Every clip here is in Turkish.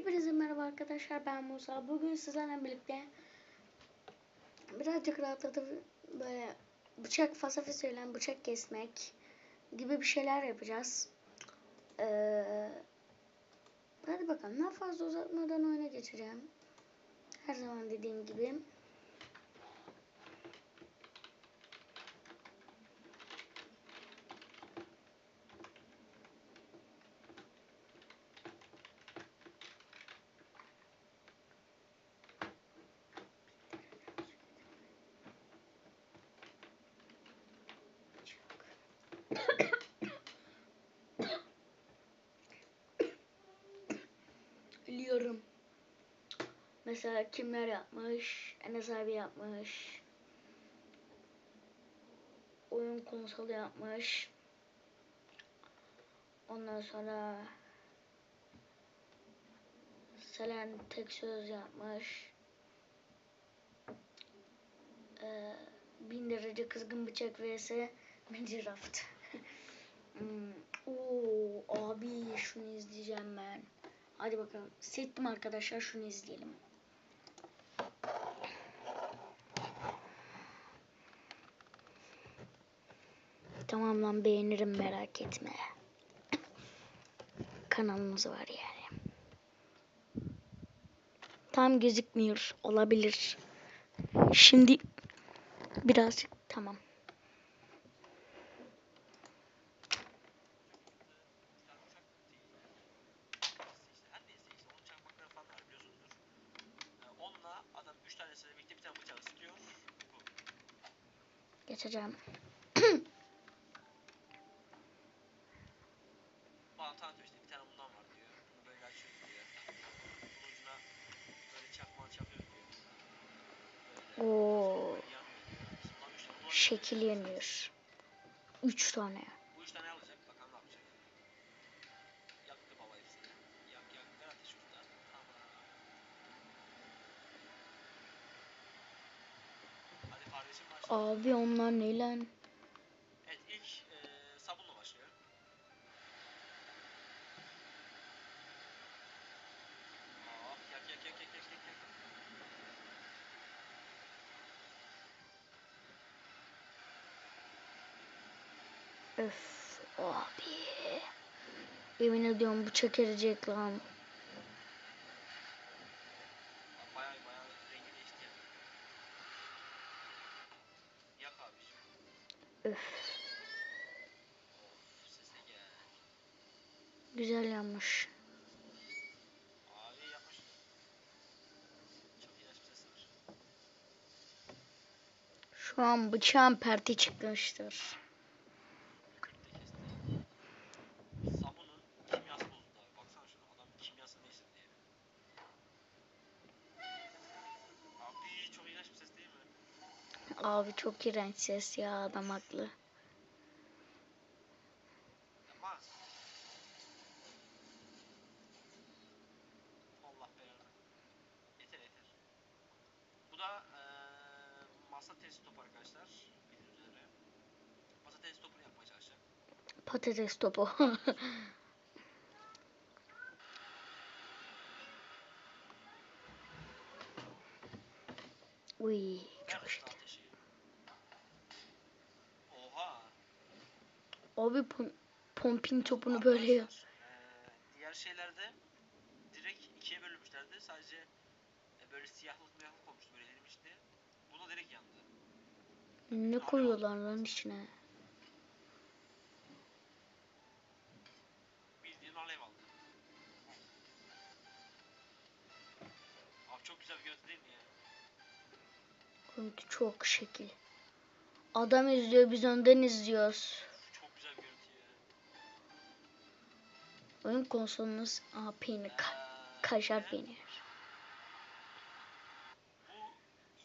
Hepinize merhaba arkadaşlar ben Musa. Bugün sizlerle birlikte birazcık rahatlatıp böyle bıçak fasafasıyla bıçak kesmek gibi bir şeyler yapacağız. Ee, hadi bakalım daha fazla uzatmadan oyuna geçeceğim. Her zaman dediğim gibi. Mesela kimler yapmış? Enes abi yapmış. Oyun konsolu yapmış. Ondan sonra Selen tek söz yapmış. Ee, bin derece kızgın bıçak vs Minecraft. hmm. Oo, abi şunu izleyeceğim ben. Hadi bakalım. Settim arkadaşlar şunu izleyelim. Tamam lan beğenirim merak etme. Kanalımız var yani. Tam gözükmüyor. Olabilir. Şimdi birazcık tamam. Her bundan 3 tane kullanıyoruz. şekil yanıyor. Üç tane. Bu 3 tane alacak. Bakalım ne yapacak. Yaktı baba hepsini. Yak yak ver ateş usta. Tamam. Hadi kardeşim başla. Abi onlar ne lan? Öf abi. Yemin ediyorum bu çekilecek lan. Öf güzel yanmış. Şu an bıçağın perti çıkmıştır. Kırk da kesti. Sabunun kimyası bozuldu abi. Baksana şuna adam kimyası neyse diye. Abi çok ilaç bir ses değil mi? Abi çok iğrenç ses ya adam haklı. Yapma. Allah belanı. Yeter yeter. Bu da eee masa test topu arkadaşlar. Bildiğiniz üzere. Masa test topunu yapmaya çalışacak. Patates topu. Uy çok Ver şekil. usta ateşi. Oha. Abi pom- pompin topunu böyle yap. Arkadaşlar, eee, diğer şeylerde direkt ikiye bölünmüşlerdi. Sadece e, böyle siyahlık miyahlık olmuştu böyle erimişti. Buna direkt yandı. Ne koyuyorlar lan içine? Bildiğin alev aldı. Abi çok güzel bir görüntü değil mi ya? Görüntü çok şekil. Adam izliyor biz önden izliyoruz. Oyun konsolunuz Aa, peynir. Ka- kaşar peynir. Bu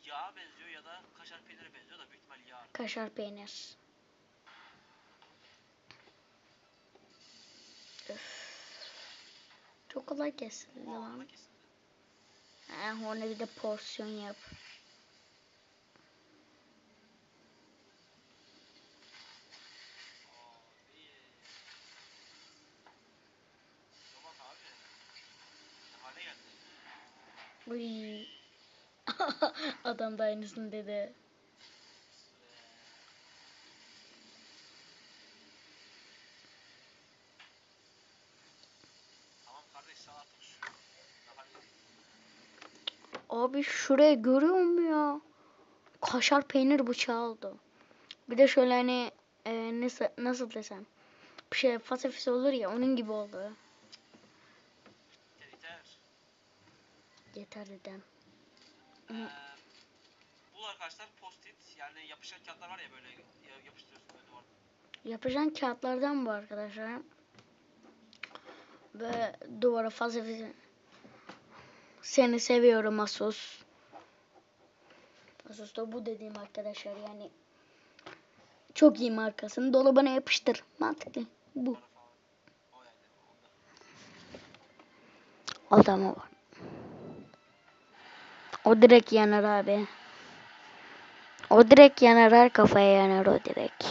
yağa benziyor ya da kaşar peynire benziyor da büyük ihtimal yağ. Kaşar peynir. Öf. Çok kolay kesildi lan. Ha, ona bir de porsiyon yap. Abi. Robot abi. Ne hale geldi. Uy. Adam da aynısını dedi. Abi şuraya görüyor musun ya? Kaşar peynir bıçağı oldu. Bir de şöyle hani e, nasıl, nasıl desem. Bir şey fasafiso olur ya onun gibi oldu. Yeter yeter. Yeter dedim. Ee, bu arkadaşlar post-it yani yapışan kağıtlar var ya böyle ya- yapıştırıyorsun böyle duvarda. Yapacağım kağıtlardan bu arkadaşlar. Ve duvara fasafiso. Seni seviyorum Asus. Asus da bu dediğim arkadaşlar yani. Çok iyi markasını dolabına yapıştır. Mantıklı. Bu. O yani. Adamı var. O direkt yanar abi. O direkt yanar her kafaya yanar o direkt.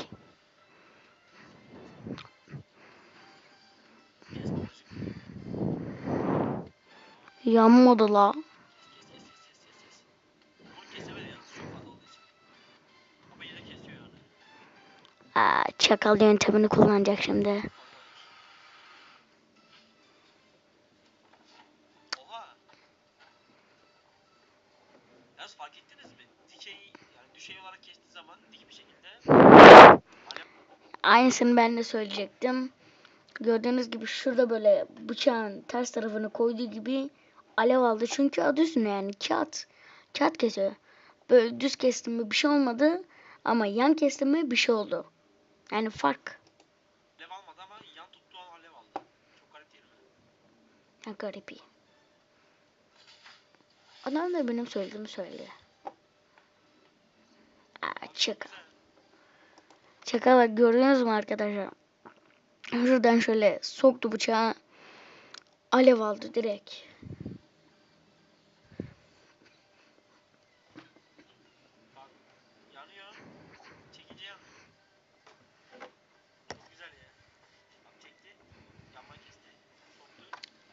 Yanmadı la. Aa, çakal yöntemini kullanacak şimdi. Aynısını ben de söyleyecektim. Gördüğünüz gibi şurada böyle bıçağın ters tarafını koyduğu gibi alev aldı. Çünkü adı üstünde yani kağıt. Kağıt kesiyor. Böyle düz kestim mi bir şey olmadı. Ama yan kestim mi bir şey oldu. Yani fark. alev almadı ama yan tuttuğu an alev aldı. Çok garip değil mi? Ne garip iyi. Adam da benim söylediğimi söyledi. Aa, çakal. Bak gördünüz mü arkadaşlar? Şuradan şöyle soktu bıçağı. Alev aldı direkt.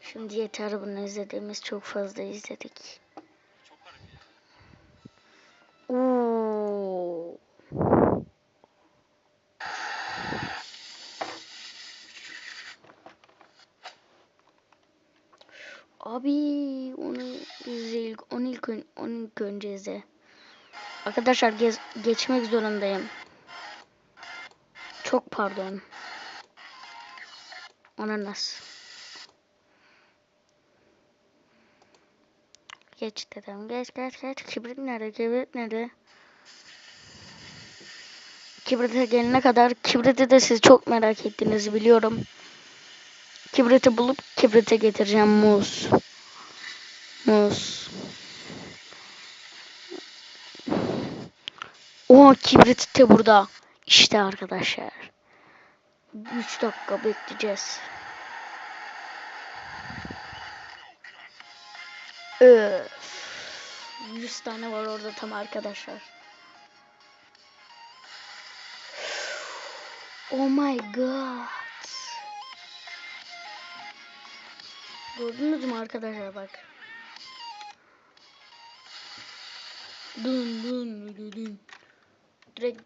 Şimdi yeter bunu izlediğimiz çok fazla izledik. Çok garip ya. Oo. Abi onu izle, onu ilk, onu ilk önce izle. Arkadaşlar gez, geçmek zorundayım. Çok pardon. Ona nasıl? Geç dedim. Geç geç geç. Kibrit nerede? Kibrit nerede? Kibrite gelene kadar kibriti de siz çok merak ettiğinizi biliyorum. Kibriti bulup kibrite getireceğim muz. Muz. O kibrit de burada. İşte arkadaşlar. 3 dakika bekleyeceğiz. Öf. 100 tane var orada tam arkadaşlar. Oh my god. Gördünüz mü arkadaşlar bak. Dün dün dün dün. Direkt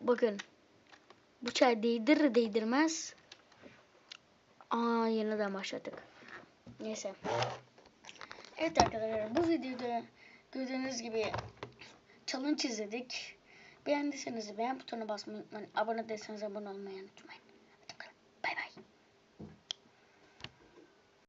Bakın. Bıçağı değdirir değdirmez. Aa yeniden başladık. Neyse. Evet arkadaşlar bu videoda gördüğünüz gibi challenge izledik. Beğendiyseniz beğen butonuna basmayı unutmayın. Abone değilseniz abone olmayı unutmayın.